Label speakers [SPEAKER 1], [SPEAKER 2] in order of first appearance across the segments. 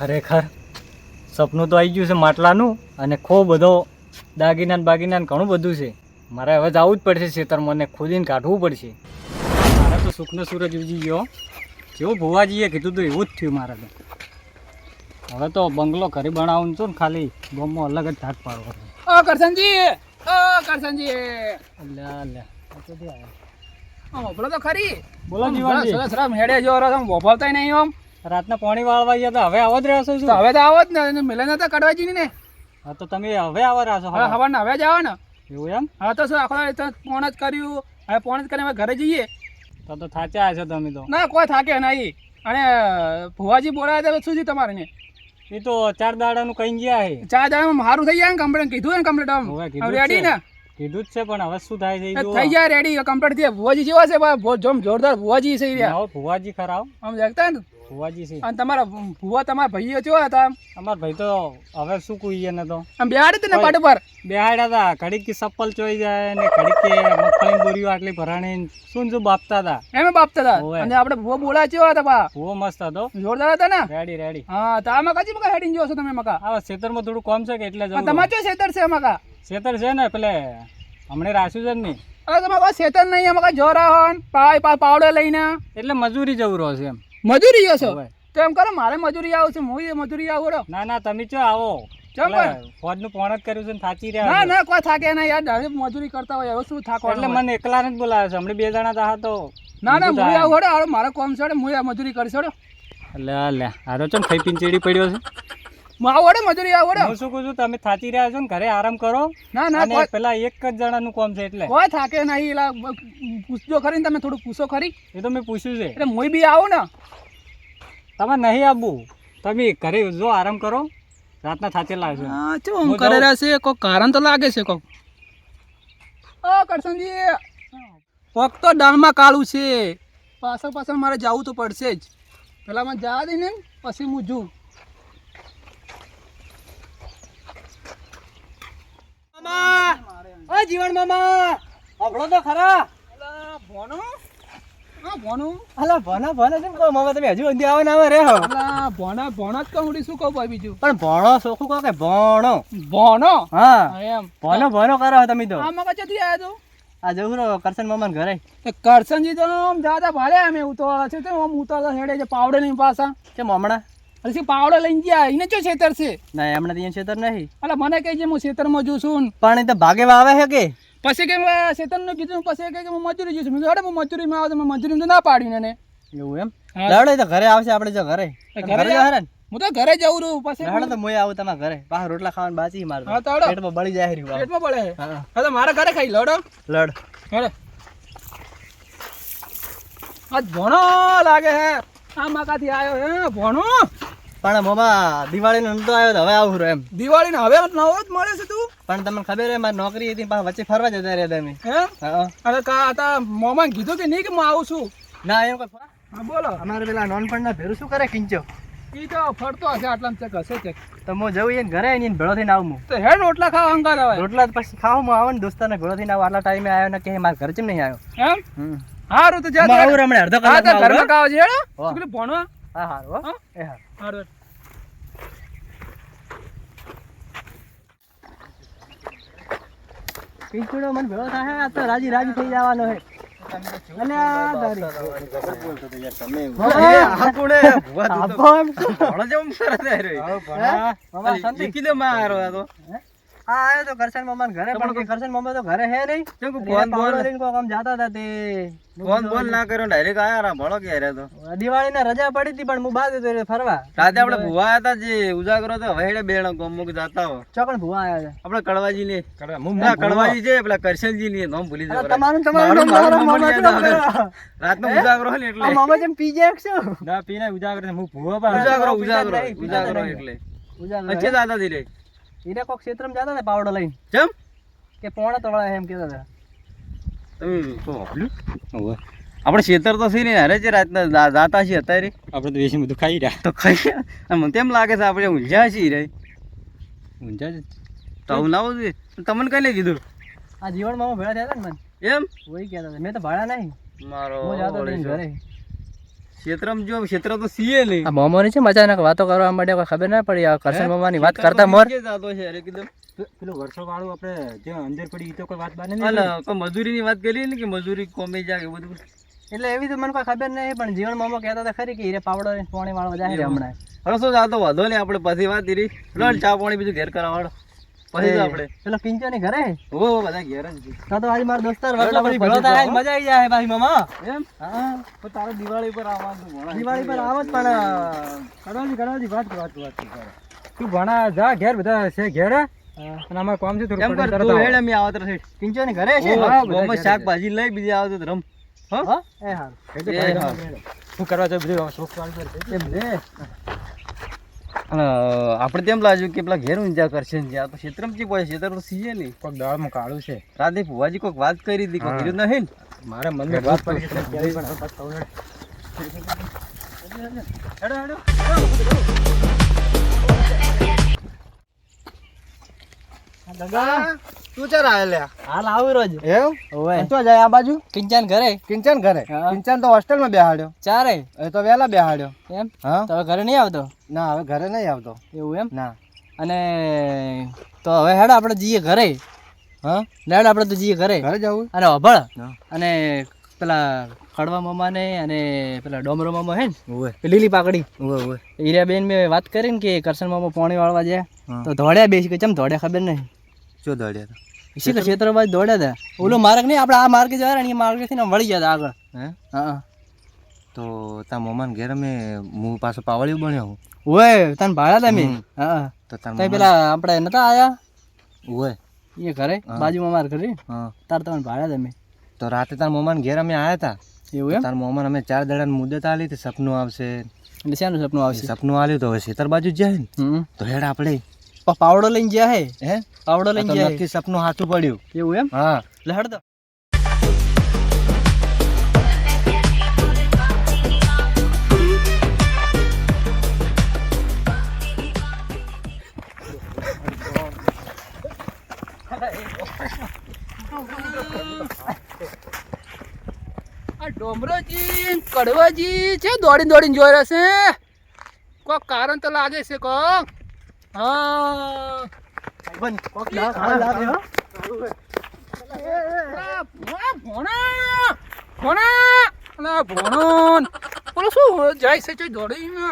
[SPEAKER 1] ખરેખર સપનું તો આવી ગયું છે માટલાનું અને ખૂબ બધો દાગીના બાગીનાન ઘણું બધું છે. મારે હવે જવું જ પડશે ખેતર મને ખોદીને કાઢવું પડશે. મારે તો સુખનો સૂરજ ઉજી ગયો. જેવું ભુવાજીએ કીધું તો એવું જ થયું મારે તો. હવે તો બંગલો ઘરે બનાવું છું ને ખાલી બોમો અલગ જ ધાક પાડવો
[SPEAKER 2] ઓ કરશનજી! ઓ કરશનજી!
[SPEAKER 1] અલ્યા અલ્યા. તો
[SPEAKER 2] ખરી.
[SPEAKER 1] બોલો
[SPEAKER 2] આમ સરસ હેડે જો રસ આમ વોફાવતાય નહીં આમ
[SPEAKER 1] રાતના પાણી વાળવા ગયા હતા હવે આવો જ રહ્યા છો
[SPEAKER 2] તો
[SPEAKER 1] શું
[SPEAKER 2] હવે તો આવો જ ને મિલન હતા કડવાજી ને.
[SPEAKER 1] હા તો તમે હવે આવો રહ્યા છો
[SPEAKER 2] હવે
[SPEAKER 1] હવે.
[SPEAKER 2] હવે જ આવો ને.
[SPEAKER 1] એવું એમ?
[SPEAKER 2] હા તો શું આખો ફોન જ કર્યું હવે ફોન જ કરીને હવે ઘરે જઈએ.
[SPEAKER 1] તો તો થાચ્યા છો તમે તો.
[SPEAKER 2] ના કોઈ થાકે નહીં. અને ભુવાજી બોલાયા તો શું છે તમારે ને
[SPEAKER 1] એ તો ચાર દાડાનું કઈ ગયા છે
[SPEAKER 2] ચાર દાડામાં મારું થઈ જાય ને કમ્પ્લેટ કીધું ને કમ્પ્લેટ રેડી ને?
[SPEAKER 1] કીધું જ છે પણ હવે શું થાય છે
[SPEAKER 2] થઈ જાય રેડી કમ્પ્લેટ થઈ ભુવાજી જેવા છે જોમ જોરદાર ભુવાજી છે
[SPEAKER 1] ભુવાજી ખરાબ
[SPEAKER 2] આમ દેખતા ને?
[SPEAKER 1] ભુવાજી છે.
[SPEAKER 2] અને તમારા ફુવા તમારા ભાઈઓ કેવા હતા?
[SPEAKER 1] અમાર ભાઈ તો હવે શું કહીએ ને તો?
[SPEAKER 2] આમ બેહાડે ને પાટ પર
[SPEAKER 1] બેહાડ્યા હતા. ઘડીક કે ચપ્પલ ચોઈ જાય ને ઘડીક કે મગફળી બોરીઓ આટલી ભરાણી શું શું બાપતા હતા?
[SPEAKER 2] એમ બાપતા હતા?
[SPEAKER 1] હોવે.
[SPEAKER 2] અને આપણે ભુવા બોલા કેવા હતા બા?
[SPEAKER 1] ફુવો મસ્ત હતો.
[SPEAKER 2] જોરદાર હતા ને?
[SPEAKER 1] Ready ready.
[SPEAKER 2] હા તો આમાં કચી મકા હેડીને જોશો તમે મકા?
[SPEAKER 1] આ ખેતરમાં થોડું કોમ છે કે એટલે જવું
[SPEAKER 2] તમારે શું શેતર છે મકા?
[SPEAKER 1] ખેતર છે ને પેલે હમણે રાખ્યું છે ને
[SPEAKER 2] અરે તમે કોઈ શેતર નહીં મકા? જોરા હોન પાવડે લઈને.
[SPEAKER 1] એટલે મજૂરી જવું રહ્યો છે એમ.
[SPEAKER 2] મજૂરી જશો તો એમ કરો મારે મજૂરી આવું છે હું મજૂરી આવું
[SPEAKER 1] ના ના તમે ચો આવો.
[SPEAKER 2] ચમ
[SPEAKER 1] ફોજનું પોણ. જ કર્યું છે ને રહ્યા છો.
[SPEAKER 2] ના કોઈ થાકે ના યાર ડાયરેક્ટ મજૂરી કરતા હોય હવે શું થાકો
[SPEAKER 1] એટલે મને એકલા જ બોલાવે છે હમણાં બે જણા તા તો.
[SPEAKER 2] ના ના હું
[SPEAKER 1] તા
[SPEAKER 2] આવું હડો મારે કોમ છે હું આ મજૂરી કરી છોડો
[SPEAKER 1] એટલે લે ચમ પીને ચેડી પડ્યો છે?
[SPEAKER 2] હું આવું હડો મજૂરી આવું
[SPEAKER 1] હું શું કહું છું તમે થાકી રહ્યા છો ને ઘરે આરામ કરો.
[SPEAKER 2] ના ના કોઈ
[SPEAKER 1] પેલા એક જ જણાનું કોમ છે એટલે.
[SPEAKER 2] કોઈ થાકે નહીં એલા પૂછજો ખરી તમે થોડું પૂછો ખરી.
[SPEAKER 1] એ તો મેં પૂછ્યું છે.
[SPEAKER 2] એટલે હું બી આવું ને.
[SPEAKER 1] તમે નહીં આવવું તમે ઘરે જો આરામ કરો રાતના થાચેલા છો
[SPEAKER 2] હા ચો
[SPEAKER 1] હું
[SPEAKER 2] હું કરે. રહેશે કોક કારણ તો લાગે છે કોક. ઓ કરશનજી. કોક તો ડાળમાં કાળું છે. પાછળ પાછળ મારે જવું તો પડશે જ. પેલા મને જવા દઈને પછી હું જઉં
[SPEAKER 1] ઓ જીવન મામા. આપણો તો ખરા.
[SPEAKER 2] હા
[SPEAKER 1] ને હો. હા
[SPEAKER 2] હા, એ કરશનજી તો આમ ભાડે અમે ઉતરવા છે તો ઉતરતા હેડે છે પાવડે નહીં પાછા.
[SPEAKER 1] કેમ હમણાં?
[SPEAKER 2] અરે શું પાવડો લઈને ગયા? એને ચો છેતર છે?
[SPEAKER 1] ના એમને ત્યાં છેતર નહીં.
[SPEAKER 2] અલા મને કહે છે હું છેતરમાં જઉં છું.
[SPEAKER 1] પણ એ તો ભાગે વાવે છે કે?
[SPEAKER 2] પછી કે ખેતરનું કીધું પછી કે હું મજૂરી જઈશ મેં કીધું, "હેડો, હું મજૂરીમાં આવું તો મેં મજૂરી તો ના પાડ્યું એને.
[SPEAKER 1] એવું એમ?
[SPEAKER 2] હા.
[SPEAKER 1] તો ઘરે આવશે આપણે જો ઘરે. ઘરે
[SPEAKER 2] ઘરે
[SPEAKER 1] જો હરે
[SPEAKER 2] હું તો ઘરે જઉં રહું પછી
[SPEAKER 1] હાડે તો મોય આવું તમારા ઘરે. પાછા રોટલા ખાવાનું બાચી માર
[SPEAKER 2] હા તો
[SPEAKER 1] પેટમાં બળી જાય રહ્યું
[SPEAKER 2] પેટમાં બળે.
[SPEAKER 1] હા.
[SPEAKER 2] તો મારા ઘરે ખાઈ લડો.
[SPEAKER 1] લડ.
[SPEAKER 2] હેડો આજ ભણો લાગે હે આ મકાથી આવ્યો હે ભણો?
[SPEAKER 1] પણ મોમા દિવાળી નતો આવ્યો હવે આવું રહ્યો એમ.
[SPEAKER 2] દિવાળીને હવે નવો જ મળે છે તું?
[SPEAKER 1] પણ તમને ખબર હે મારી નોકરી હતી પાછા વચ્ચે ફરવા જતા રહ્યા તમે.
[SPEAKER 2] હે? અરે કા તા મોમાં કીધું કે નહીં કે હું આવું છું?
[SPEAKER 1] ના એમ કોઈ
[SPEAKER 2] હા બોલો.
[SPEAKER 1] અમારે પેલા નોનપણ ના ભેરું શું કરે કિંચો?
[SPEAKER 2] ઈ તો ફરતો હશે આટલામાં ચેક હશે ચેક.
[SPEAKER 1] તો હું જવું એને ઘરે આવીને ભેળો થઈને આવું હું.
[SPEAKER 2] તો રોટલા ખાવા અંગાર આવે
[SPEAKER 1] રોટલા પછી ખાવું હું આવું ને દોસ્તાને ભેળો થઈને આવું. આટલા ટાઈમે આવ્યો ને કે મારા ઘર ચેમ નહીં આવ્યો.
[SPEAKER 2] એમ? હારું તો જા
[SPEAKER 1] હું રમણે હમણાં કલાક
[SPEAKER 2] હા તો
[SPEAKER 1] કલાકમાં આવું,
[SPEAKER 2] ઘરમાં છે હેડો
[SPEAKER 1] વાહ.
[SPEAKER 2] ભણો
[SPEAKER 1] હા હારું હા? એ હારું
[SPEAKER 2] હારું
[SPEAKER 1] પીંછુડો મને ભેળો થાય આ તો રાજી રાજી થઈ જવાનો હે અને આ
[SPEAKER 3] કોણે? ભુવા તું. ભણો જેમ સરસ હે રે.
[SPEAKER 1] હે? મામા શાંતિ?
[SPEAKER 3] લીકી દે મારો આ તો.
[SPEAKER 1] આ આવ્યો તો કરશન મામાના ઘરે પણ કરશન મામા તો ઘરે હે નહીં.
[SPEAKER 3] કેમ કે ફોન બોલ
[SPEAKER 1] લઈને કોક આમ જાતા હતા તે.
[SPEAKER 3] ફોન બોલ ના કર્યો ડાયરેક્ટ આયા રા ભણો કે રે તો
[SPEAKER 1] દિવાળીના રજા પડી હતી પણ હું બાદ હતો ફરવા.
[SPEAKER 3] રાતે આપણે ભુવા હતા જે ઉજાગરો તો હવે હેડે બેણ ગોમુક જાતા હો.
[SPEAKER 1] ચોકણ ભુવા આવ્યા
[SPEAKER 3] આપણે કડવાજી ને. ના કડવાજી છે પેલા કરશનજી ને નામ ભૂલી જવા
[SPEAKER 1] તમારું તમારું
[SPEAKER 3] મામા
[SPEAKER 1] મામા
[SPEAKER 3] યાદ
[SPEAKER 1] શું
[SPEAKER 3] ઉજાગરો ને એટલે.
[SPEAKER 1] મામા જેમ પી જાય છો
[SPEAKER 4] ના પીને ઉજાગર હું ભૂવો
[SPEAKER 3] ઉજાગરો ઉજાગરો
[SPEAKER 1] જ
[SPEAKER 3] ઉજાગરો એટલે.
[SPEAKER 1] ઉજાગરો
[SPEAKER 3] અચ્છા દાદા ધીરે
[SPEAKER 1] એને કોક ક્ષેત્રમાં જતા હતા પાવડો લઈને?
[SPEAKER 3] જેમ
[SPEAKER 1] કે પોણા તોળા એમ કહેતા હતા.
[SPEAKER 3] તમે શું વાપર્યું? આપણે ખેતર તો છે ને અરે છે રાતના જાતા છીએ અત્યારે.
[SPEAKER 4] આપણે તો વેસી બધું ખાઈ રહ્યા.
[SPEAKER 3] તો ખાઈ મને તેમ લાગે છે આપણે ઊંઝા છીએ રે?
[SPEAKER 4] ઊંઝા છે
[SPEAKER 3] તો હું લાવું છું તમને કઈ લઈ કીધું
[SPEAKER 1] આ જીવન મામા ભેળા થયા હતા ને મને.
[SPEAKER 3] એમ?
[SPEAKER 1] કોઈ કહેતા હતા. મેં તો ભાડા નહીં.
[SPEAKER 3] મારો
[SPEAKER 1] ઘરે.
[SPEAKER 3] ક્ષેત્રમાં જો ક્ષેત્ર તો સીએ નહીં.
[SPEAKER 4] આ મોમોની છે અચાનક વાતો કરવા માટે કોઈ ખબર ના પડી આ કરશન મામાની વાત કરતા મોર.
[SPEAKER 3] જાતો છે અરે કીધું.
[SPEAKER 5] પેલું વર્ષો વાળું આપણે જે અંદર પડી તો કોઈ વાત બાને
[SPEAKER 3] કરી. ને કે મજૂરી કોમે જાય એ બધું.
[SPEAKER 4] એટલે એવી તો મને કોઈ ખબર નહીં પણ જીવન મામો કહેતા હતા ખરી કે હીરે પાવડો ને પાણી વાળવા જાય હમણાં.
[SPEAKER 3] હવે શું જાતો વાંધો નહીં આપણે પછી વાત કરી. ચા પાણી બીજું ઘેર કરાવવાડો પછી તો આપણે.
[SPEAKER 4] પેલો પિંચો ની ઘરે?
[SPEAKER 3] બધા ઘેર જ
[SPEAKER 4] તો તો આજ મારા દોસ્તાર
[SPEAKER 3] એટલે પછી
[SPEAKER 4] ભેળો
[SPEAKER 3] ભેળો
[SPEAKER 4] થાય મજા આવી જાય ભાઈ મામા.
[SPEAKER 3] એમ?
[SPEAKER 4] હા
[SPEAKER 3] તો તારે દિવાળી પર આવવાનું ભણા
[SPEAKER 4] દિવાળી પર આવો પણ
[SPEAKER 5] કડવાજી કડવાજી વાત વાત વાત તું ભણા જા ઘેર બધા છે ઘેર. અને અમારે કામ છે થોડું
[SPEAKER 3] એમ કર તું હેડ અમે આવત રહે
[SPEAKER 4] પિંચો ની ઘરે છે?
[SPEAKER 3] ઓ,
[SPEAKER 5] હા, બધા
[SPEAKER 3] ગોમાં
[SPEAKER 5] ઘેર
[SPEAKER 3] શાકભાજી લઈ બીજી આવતો રમ. હા?
[SPEAKER 4] એ
[SPEAKER 5] શું કરવા છો બધું શોખ વાળી પર છે.
[SPEAKER 4] એમ
[SPEAKER 3] અને આપણે તેમ લાગ્યું કે પેલા ઘેર ઊંઝા કરશે ને જ્યાં. તો ક્ષેત્રમાં ચી પડે ક્ષેત્ર તો સીએ નહીં.
[SPEAKER 5] કોઈક દાળમાં કાળું છે.
[SPEAKER 3] રાતે ભુવાજી કોઈક વાત કરી હતી કોઈ
[SPEAKER 5] હા.
[SPEAKER 3] કીધું નહીં?
[SPEAKER 5] મારા મનને વાત પડી નથી. હેડો. હેડો
[SPEAKER 4] તું ચાર આવેલા હાલ આવું રોજ
[SPEAKER 6] એવું? તો જાય આ બાજુ?
[SPEAKER 4] કિંચન ઘરે.
[SPEAKER 6] કિંચન ઘરે. કિંચન તો હોસ્ટેલમાં બેહાડ્યો.
[SPEAKER 4] ચારે.
[SPEAKER 6] એ તો વહેલા બેહાડ્યો.
[SPEAKER 4] એમ?
[SPEAKER 6] હા.
[SPEAKER 4] તો હવે ઘરે નહીં આવતો?
[SPEAKER 6] ના હવે ઘરે નહીં આવતો.
[SPEAKER 4] એવું એમ?
[SPEAKER 6] ના.
[SPEAKER 4] અને તો હવે હેડ આપણે જઈએ ઘરે.
[SPEAKER 6] હા?
[SPEAKER 4] લેડ આપણે તો જઈએ ઘરે.
[SPEAKER 6] ઘરે જવું?
[SPEAKER 4] અને અભળ અને પેલા કડવા મામાને અને પેલા ડોમરો મામા હે ને લીલી પાકડી. હીરા બેન મેં વાત કરી ને કે કરશન મામા પાણી વાળવા જાય. તો દોડ્યા બેસી કે ચમ દોડ્યા ખબર નહીં?
[SPEAKER 6] શું દોડ્યા
[SPEAKER 4] હતા કે ક્ષેત્ર બાજુ દોડ્યા હતા ઓલો માર્ગ નહીં આપણે આ માર્ગે જવા ને એ માર્ગે થી વળી ગયા હતા આગળ.
[SPEAKER 6] હે?
[SPEAKER 4] હા
[SPEAKER 6] તો તા મોમાન ઘેર અમે હું પાછો પાવળિયું બન્યો હું.
[SPEAKER 4] ઓય તને ભાડા તમે હા
[SPEAKER 6] તો તાર
[SPEAKER 4] પેલા આપણે નતા આયા?
[SPEAKER 6] ઓય.
[SPEAKER 4] એ ઘરે બાજુમાં માર ઘરે?
[SPEAKER 6] હા.
[SPEAKER 4] તાર તમને ભાડા તમે
[SPEAKER 6] તો રાતે તાર મોમાન ઘેર અમે આવ્યા હતા
[SPEAKER 4] એવું એમ?
[SPEAKER 6] તાર મોમાન અમે ચાર દડાની મુદત આલી હતી સપનું આવશે.
[SPEAKER 4] એટલે શેનું સપનું આવશે?
[SPEAKER 6] સપનું આલ્યું તો હવે ખેતર બાજુ જ જાય ને. તો હેડ આપણે.
[SPEAKER 4] પણ પાવડો લઈને ગયા હે?
[SPEAKER 6] હે?
[SPEAKER 4] પાવડો લઈને ગયા
[SPEAKER 6] નક્કી સપનું સાચું પડ્યું.
[SPEAKER 4] એવું એમ?
[SPEAKER 6] હા.
[SPEAKER 4] એટલે દો આ ડોમરોજી કડવાજી છે? દોડીને દોડીને જોઈ રહ્યા છે? કોક કારણ તો લાગે છે કોક. હા કોક લાગે હો અલા, ભોણા, ભોણા, ભોણા, ભોણો. ઓલો શું જાય છે ચોય દોડીને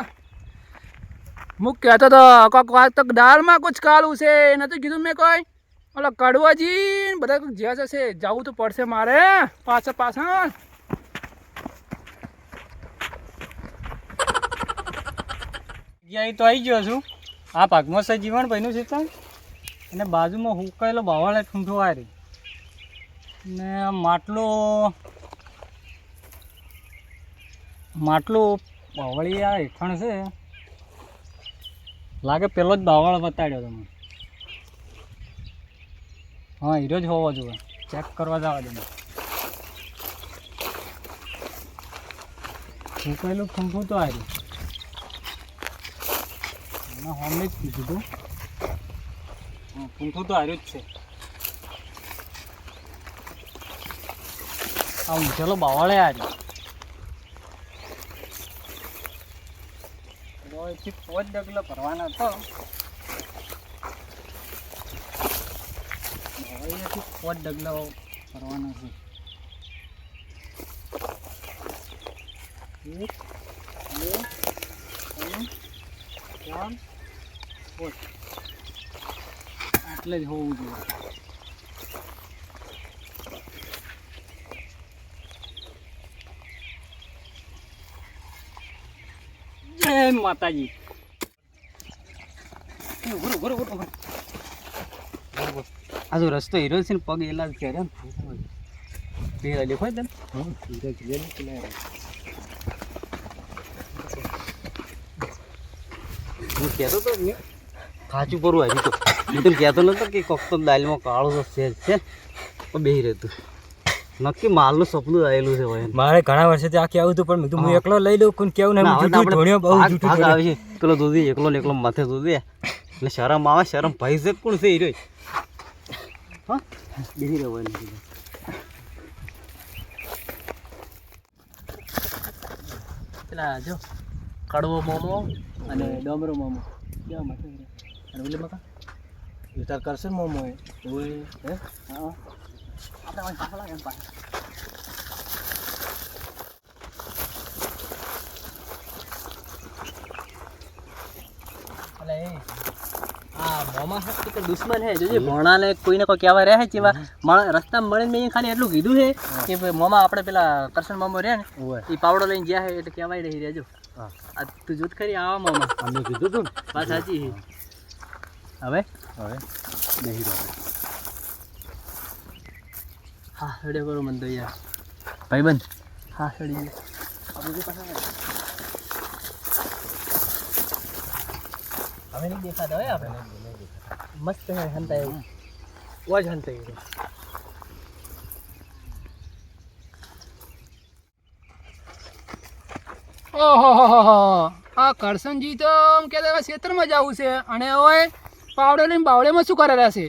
[SPEAKER 4] હું કહેતો તો કોક વાત તો દાળમાં કુછ કાળું છે નથી કીધું મેં કોઈ ઓલા કડવાજી બધા કોઈક જ્યાં જશે જવું તો પડશે મારે પાછળ પાછળ
[SPEAKER 1] જગ્યાએ તો આવી ગયો છું આ પાકમાં જીવણભાઈનું છે ત્યાં અને બાજુમાં હુકાયેલો બાવાળે ઠૂંઠો આવી ને માટલો, માટલું બાવળી આ હેઠણ છે. લાગે પેલો જ બાવળ બતાડ્યો તમે હા, હીરો જ હોવો જોઈએ. ચેક કરવા જવા દે હુકાયેલું ઠૂંઠું તો આવ્યું હોમે જ કીધું તું. હા પૂંઠું તો હાર્યું જ છે. આ ઊંચેલો બાવળે હાર્યો. એથી પોચ ડગલો ભરવાના હતો અહીંયાથી પોચ ડગલો ભરવાના છે. એક બે ત્રણ ચાર પાંચ આટલે જ હોવું જોઈએ. જય માતાજી.
[SPEAKER 3] આ જો રસ્તો હીરો છે ને પગ એલા જ કરે બે દેખાય તને? હું કહેતો તો ખાચું પરું આવી તો હું તને કહેતો નતો કે કોક તો દાલમાં કાળો તો છે છે. પણ બેહી રહેતું નક્કી માલનું સપનું આવેલું છે ભાઈ.
[SPEAKER 5] મારે ઘણા વર્ષેથી આખી આવું હતું પણ મેં હું એકલો લઈ લઉં કોઈ કેવું નહીં જૂઠું
[SPEAKER 3] આપણે
[SPEAKER 5] બહુ જૂઠું
[SPEAKER 3] આવે છે. પેલો દૂધી એકલો ને એકલો માથે દૂધી. એટલે શરમ આવે શરમ ભાઈ છે કોણ છે હીરો હા? બેહી.
[SPEAKER 2] પેલા જો કડવો મોમો અને ડોમરો મોમો. કેવા છે. અને ઓલી મકા
[SPEAKER 1] વિચાર કરશે મોમો મોય
[SPEAKER 2] ઓય હે? હા. આપણે વાંચ પાછળ એમ પાછળ અલે એ. મોમા હે કે દુશ્મન હે જોજે. ભોણાને કોઈને કોઈ કહેવા રહે છે જેવા માણસ રસ્તામાં મળીને મેં ખાલી એટલું કીધું છે કે મોમા આપણે પેલા કરશન મામો રહ્યા ને એ પાવડો લઈને ગયા છે એટલે કહેવાય રહી રહેજો. આ તું જૂથ ખરી આવા મોમા.
[SPEAKER 1] અમે કીધું તું
[SPEAKER 2] વાત સાચી છે હવે?
[SPEAKER 1] હવે. નહીં રોપે
[SPEAKER 2] હા હેડે કરો મન તો યાર. ભાઈબંધ. હા હેડી ગયો હવે નહીં દેખાતા હોય આપણે? મસ્ત હે હંતા એવું. ઓજ હંતા એવું. ઓહો આ કરશનજી તો આમ કહેતા હતા ખેતરમાં જવું છે. અને ઓય પાવડે લઈને બાવડેમાં શું કરે રહેશે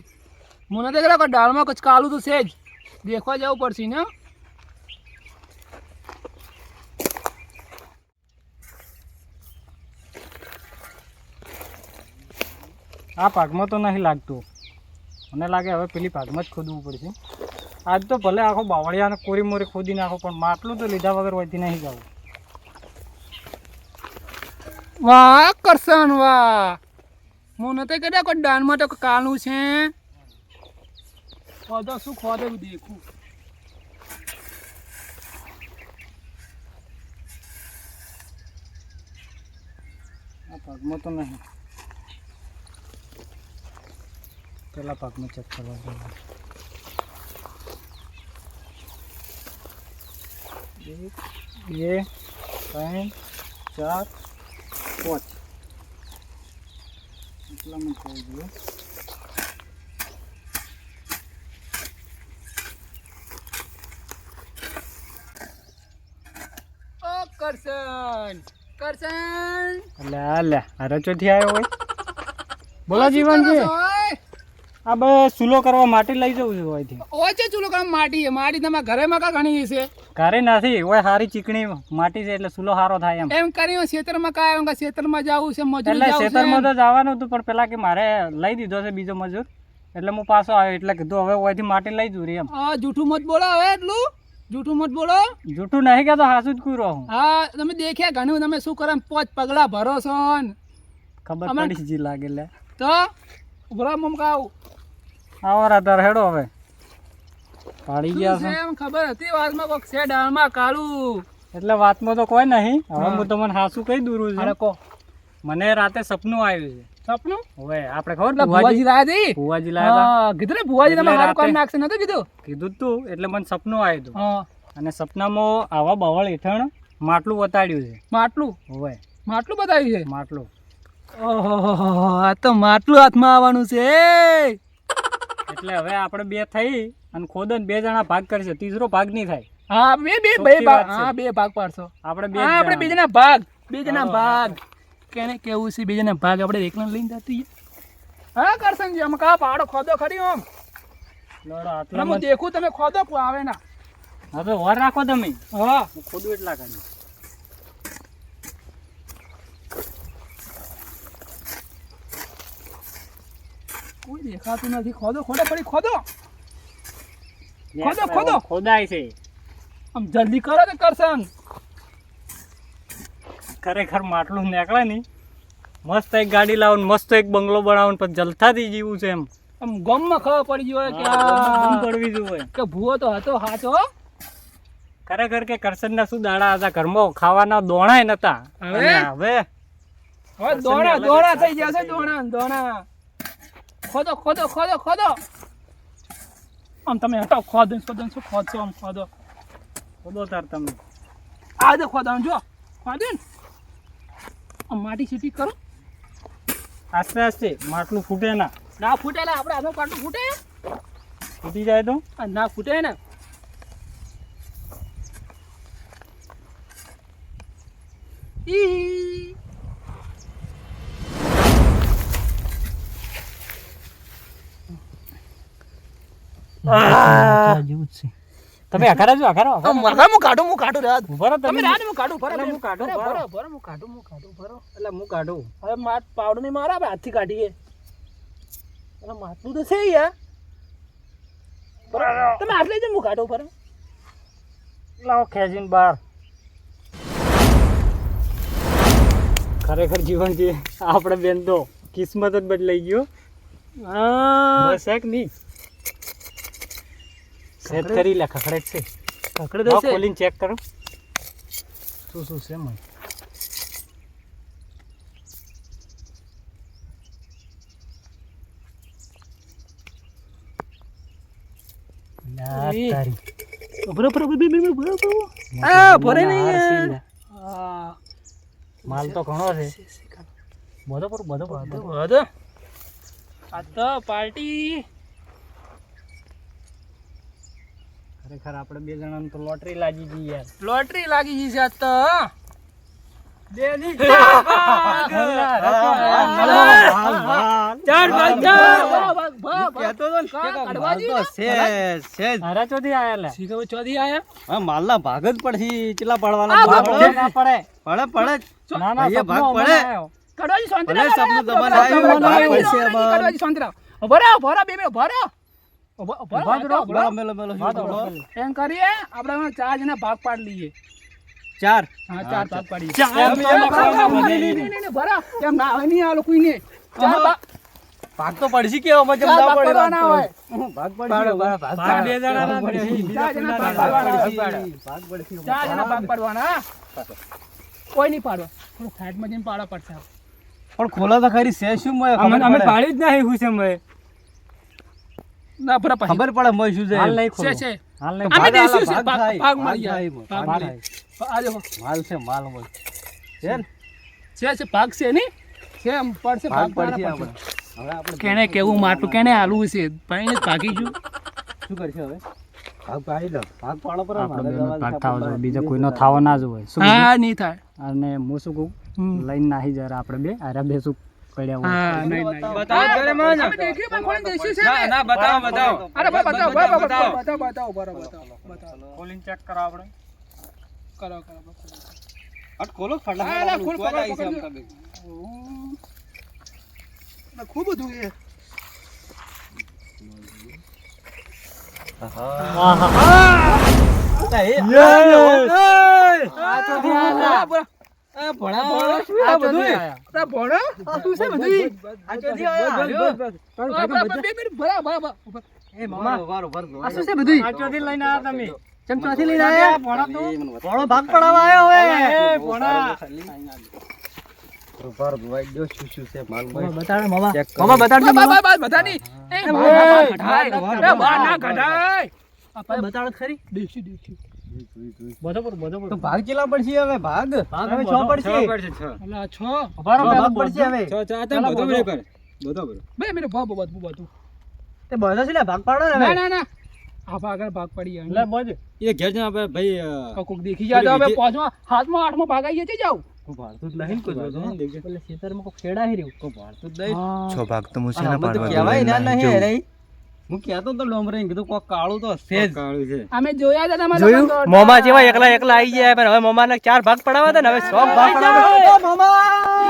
[SPEAKER 2] મને તો કે દાળમાં કચ કાલું તો છે જ. દેખવા જવું પડશે ને
[SPEAKER 1] આ પાકમાં તો નહીં લાગતું. મને લાગે હવે પેલી પાકમાં જ ખોદવું પડશે. આજ તો ભલે આખો બાવળિયાને કોરી મોરી ખોદી નાખો, પણ માટલું તો લીધા વગર વધી નહીં જવું
[SPEAKER 2] વાહ, કરશન વાહ. મને તો કદા કોઈ દાનમાં તો કાલું છે. ખોદો શું ખોદો દેખું?
[SPEAKER 1] આ પાકમાં તો નહીં. પેલા પાકમાં ચેક કરવા એક, બે, ત્રણ, ચાર, પાંચ. એટલામાં
[SPEAKER 2] કરશન
[SPEAKER 1] એટલે આ લે આ રચોથી આવ્યો હોય. બોલો જીવનજી આ બસ ચૂલો કરવા માટે લઈ જવું છું અહીંથી.
[SPEAKER 2] છે ચૂલો કામ માટી? છે માટી તમારા ઘરે કા ઘણી છે?
[SPEAKER 1] ઘરે નથી ઓય સારી ચીકણી માટી છે એટલે સુલો સારો થાય એમ.
[SPEAKER 2] એમ કરીને ખેતરમાં કાય કે ખેતરમાં જવું છે મજૂર
[SPEAKER 1] એટલે ખેતરમાં તો જવાનું હતું પણ પેલા કે મારે લઈ દીધો છે બીજો મજૂર. એટલે હું પાછો આવ્યો એટલે કીધું હવે ઓયથી માટી લઈ જઉં એમ.
[SPEAKER 2] હા જૂઠું મત બોલો હવે એટલું. જૂઠું મત બોલો.
[SPEAKER 1] જૂઠું નહીં કહેતો હાસું જ કુરો હું.
[SPEAKER 2] હા તમે દેખ્યા ઘણું તમે શું કરો પોચ પગલા ભરો છો
[SPEAKER 1] ખબર પડી જી લાગે લે.
[SPEAKER 2] તો ઉભરા મમકાવ
[SPEAKER 1] આવો? રાતર હેડો હવે. પાડી ગયા છે
[SPEAKER 2] એમ ખબર હતી? વાતમાં કોક છે ડાળમાં કાળું.
[SPEAKER 1] એટલે વાતમાં તો કોઈ નહીં. હવે હું. તમને હાસું કઈ દૂરું છું.
[SPEAKER 2] કો
[SPEAKER 1] મને રાતે સપનું આવ્યું છે.
[SPEAKER 2] સપનું?
[SPEAKER 1] હવે આપણે ખબર ભુવાજી
[SPEAKER 2] લાયા હતી
[SPEAKER 1] ભુવાજી લાયા
[SPEAKER 2] કીધું ને ભુવાજી તમે હારું કામ નાખશે નતું કીધું?
[SPEAKER 1] કીધું તું એટલે મને સપનું આવ્યું હતું. અને સપનામાં આવા બવળ હેઠળ માટલું બતાડ્યું છે.
[SPEAKER 2] માટલું?
[SPEAKER 1] હવે.
[SPEAKER 2] માટલું બતાવ્યું છે?
[SPEAKER 1] માટલું.
[SPEAKER 2] ઓહો આ તો માટલું હાથમાં આવવાનું છે
[SPEAKER 1] એટલે હવે આપણે બે થઈ અને ખોદન બે જણા ભાગ કરશે. ત્રીજો ભાગ નહીં થાય.
[SPEAKER 2] હા બે બે બે ભાગ હા બે ભાગ પાડશો.
[SPEAKER 1] આપણે બે
[SPEAKER 2] આપણે બે જણા ભાગ બે જણા ભાગ. કેને કેવું છે બે જણા ભાગ? આપણે એકલા લઈને જતી હા કરશનજી અમે કા પાડો ખોદો ખરી આમ
[SPEAKER 1] લડો આટલા
[SPEAKER 2] હું દેખું તમે ખોદો કોઈ આવે ના.
[SPEAKER 1] હવે વર રાખો તમે.
[SPEAKER 2] હા.
[SPEAKER 1] હું ખોદું એટલા કરી
[SPEAKER 2] કોઈ દેખાતું નથી. ખોદો ખોદો ફરી ખોદો. ખોદો, ખોદો.
[SPEAKER 1] ખોદાય છે.
[SPEAKER 2] આમ જલ્દી કરો કે કરશન?
[SPEAKER 1] ખરેખર માટલું નીકળે નહીં. મસ્ત એક ગાડી લાવો મસ્ત એક બંગલો બનાવો ને પછી જલથાથી જીવું છે એમ.
[SPEAKER 2] આમ ગમમાં ખબર પડી ગયો કે
[SPEAKER 1] પડવી જોઈએ.
[SPEAKER 2] કે ભૂવો તો હતો હાચો?
[SPEAKER 1] ખરેખર કે કરશનના શું દાડા હતા? ઘરમાં ખાવાના દોણાય નતા.
[SPEAKER 2] હવે?
[SPEAKER 1] હવે
[SPEAKER 2] હવે દોણા દોણા થઈ
[SPEAKER 1] ગયા છે
[SPEAKER 2] દોણા દોણા. ખોદો ખોદો ખોદો ખોદો. આમ તમે હટાવ ખોદ ને ખોદો ને શું ખોદશો આમ ખોદો
[SPEAKER 1] ખોદો તાર તમે.
[SPEAKER 2] આ દે ખોદો આમ જો ખોદે ને. આમ માટી સીટી કરો.
[SPEAKER 1] આસ્તે આસ્તે માટલું ફૂટે ના.
[SPEAKER 2] ના ફૂટેલા આપણે આનો કાટલું ફૂટે.
[SPEAKER 1] ફૂટી જાય તો?
[SPEAKER 2] ના ફૂટે ને. ઈ જેવું જ છે.
[SPEAKER 1] તમે આખા જો આખા
[SPEAKER 2] આ મરઘા હું કાઢું હું કાઢું રાત.
[SPEAKER 1] ભરો
[SPEAKER 2] તમે. રાત હું કાઢું ભરો
[SPEAKER 1] હું કાઢું,
[SPEAKER 2] ભરો
[SPEAKER 1] ભરો.
[SPEAKER 2] હું કાઢું હું કાઢું ભરો.
[SPEAKER 1] એટલે હું કાઢું.
[SPEAKER 2] હવે માટ પાવડો નહીં મારા આપણે હાથથી કાઢીએ. એટલે માટલું તો છે યાર તમે આટલે જ હું કાઢું ભરો.
[SPEAKER 1] લાવો ખેંચીને બહાર. ખરેખર જીવન જે આપણે બેન તો કિસ્મત જ બદલાઈ ગયો. બસ એક નહીં. સેટ કરી લે ખખડે છે લાવો,
[SPEAKER 2] તો છે
[SPEAKER 1] ખોલીને ચેક કરો શું શું છે મને માલ તો ઘણો છે બધો પર બધો. બધો
[SPEAKER 2] આ તો પાર્ટી
[SPEAKER 1] ખરેખર આપણે બે જણાને તો લોટરી લાગી ગઈ યાર
[SPEAKER 2] લોટરી લાગી ગઈ છે તો
[SPEAKER 3] માલના ભાગ જ પડશે કેટલા પાડવાના
[SPEAKER 2] ભાગ
[SPEAKER 3] ભાગ
[SPEAKER 1] પડે પડે
[SPEAKER 3] પડે પડે ભાગ.
[SPEAKER 2] કડવાજી શાંતિ ભરો, ભરો, બે ભરો આપણે ચાર જણા ભાગ પાડી લઈએ.
[SPEAKER 3] ચાર?
[SPEAKER 2] હા ચાર ભાગ પાડીએ.
[SPEAKER 1] ચાર?
[SPEAKER 2] એમ. નહીં, ના નહીં આ. ચાર. ભાગ
[SPEAKER 3] તો પડશે
[SPEAKER 2] કે
[SPEAKER 3] ના
[SPEAKER 2] ભાગ
[SPEAKER 3] પડે
[SPEAKER 2] પાડવાના
[SPEAKER 3] ભાગ
[SPEAKER 1] બે.
[SPEAKER 2] ચાર જણા ભાગ
[SPEAKER 3] ભાગ
[SPEAKER 2] પાડવાના. ચાર જણા ભાગ કોઈ નહીં પાડવા. થોડું સાઈડમાં જઈને પાડવા પડશે.
[SPEAKER 3] પણ ખોલો તો ખરી છે શું
[SPEAKER 1] અમે
[SPEAKER 3] ખબર
[SPEAKER 1] અમે
[SPEAKER 3] પડે.
[SPEAKER 1] પાડી જ નહીં હું છે મેં
[SPEAKER 2] ના ભરા
[SPEAKER 3] ખબર પડે મોય શું છે?
[SPEAKER 1] હાલ નહીં
[SPEAKER 2] છે
[SPEAKER 1] ખોલો.
[SPEAKER 2] છે
[SPEAKER 1] હાલ નહીં
[SPEAKER 2] અમે દેશું છે, ભાગ- મળી જાય. ભાગ. આ જો.
[SPEAKER 3] માલ છે માલ મોય. છે
[SPEAKER 2] છે છે ભાગ છે નહીં છે એમ પડશે
[SPEAKER 3] ભાગ પડશે આપણે હવે આપણે
[SPEAKER 2] કેને કેવું માટું કેને હાલવું છે ભાઈને જ ભાગી જો
[SPEAKER 3] શું કરશે હવે? ભાગ પાડી દો. ભાગ પાડો પર
[SPEAKER 1] ભાગ થાવો જોઈએ. બીજો કોઈનો થાવો ના જોઈએ શું
[SPEAKER 2] હા નહીં થાય.
[SPEAKER 1] અને હું શું કહું? લઈને નાહી જરા આપણે બે. આરા બે
[SPEAKER 2] ખૂબ બધું છે.
[SPEAKER 1] આ તો ધ્યાન
[SPEAKER 2] ખરી.
[SPEAKER 1] દેખી
[SPEAKER 2] બરા-
[SPEAKER 3] આ
[SPEAKER 1] આ તો
[SPEAKER 2] બધું?
[SPEAKER 1] નહીં આયા.
[SPEAKER 2] આ ભણો? આ શું છે બધું?
[SPEAKER 3] આ ચોથી આયા, હાલ્યો.
[SPEAKER 2] આ બરા- બરા- બે મિનિટ ભરા, ભરા, ભરા. ઊભા.
[SPEAKER 1] એ મમ્મા
[SPEAKER 3] વારો, વારો, વારો.
[SPEAKER 1] આ શું છે બધું આ ચોથી લઈને આવ્યા તમે
[SPEAKER 3] ચમ ચોથી લઈને
[SPEAKER 1] આ
[SPEAKER 3] આયા?
[SPEAKER 1] ભણા તો
[SPEAKER 3] ભણો ભાગ હવે
[SPEAKER 1] એ ભણા
[SPEAKER 3] ઊભા રહો, જોવાઈ દો શું શું છે માલ ભાઈ.
[SPEAKER 1] બતાડો મમ્મા
[SPEAKER 3] ચેક કરો.
[SPEAKER 1] મમ્મા બતાડજો
[SPEAKER 2] બા- બા- બા- બધા નહીં. એ
[SPEAKER 1] એ
[SPEAKER 2] બા- બા-
[SPEAKER 1] એ,
[SPEAKER 2] કઢાય.
[SPEAKER 1] બા-
[SPEAKER 2] એ બા ના કઢાય. આ ભાઈ
[SPEAKER 1] બતાડો ખરી
[SPEAKER 2] દેખી, દેખી.
[SPEAKER 1] બધો પર બધો પર
[SPEAKER 3] તો ભાગ પડશે હવે ભાગ હવે છ પડશે
[SPEAKER 2] અલા, છ.
[SPEAKER 1] ઊભા રહો,
[SPEAKER 3] છ
[SPEAKER 1] બે
[SPEAKER 3] ભાગ પડશે હવે
[SPEAKER 2] મિનિટ ભાવ બધું બધું
[SPEAKER 3] તે બધા છે લે ભાગ પાડો ને
[SPEAKER 2] ના ના ના આ ભાગ ભાગ પડી
[SPEAKER 1] લે
[SPEAKER 2] જાય
[SPEAKER 4] એ ઘેર જણા ભાઈ ભાઈ
[SPEAKER 2] કોક કોક દેખી જાય હવે પાંચમા હાથમાં આઠમાં ભાગ આવી જાય જાવ
[SPEAKER 3] ભાડતું જ નહીં કોઈ જોજો.
[SPEAKER 1] પેલે ખેતરમાં કોઈ ખેડા હી રહ્યું
[SPEAKER 3] કોઈ ભાડતું જ નહીં.
[SPEAKER 6] છો ભાગ તો
[SPEAKER 3] અમે તો
[SPEAKER 6] પાડવા
[SPEAKER 3] કહેવાય ના નહીં
[SPEAKER 6] જોઉં.
[SPEAKER 3] હું કહેતો તો ડોમરે કીધું કોક કાળું તો છે જ.
[SPEAKER 4] કાળું છે.
[SPEAKER 2] અમે જોયા હતા તમારા
[SPEAKER 1] જોયું? મોમા જેવા એકલા એકલા આવી ગયા પણ હવે મોમાને ચાર ભાગ પડાવવા હતા ને હવે સો ભાગ પડાવવા
[SPEAKER 3] મામા!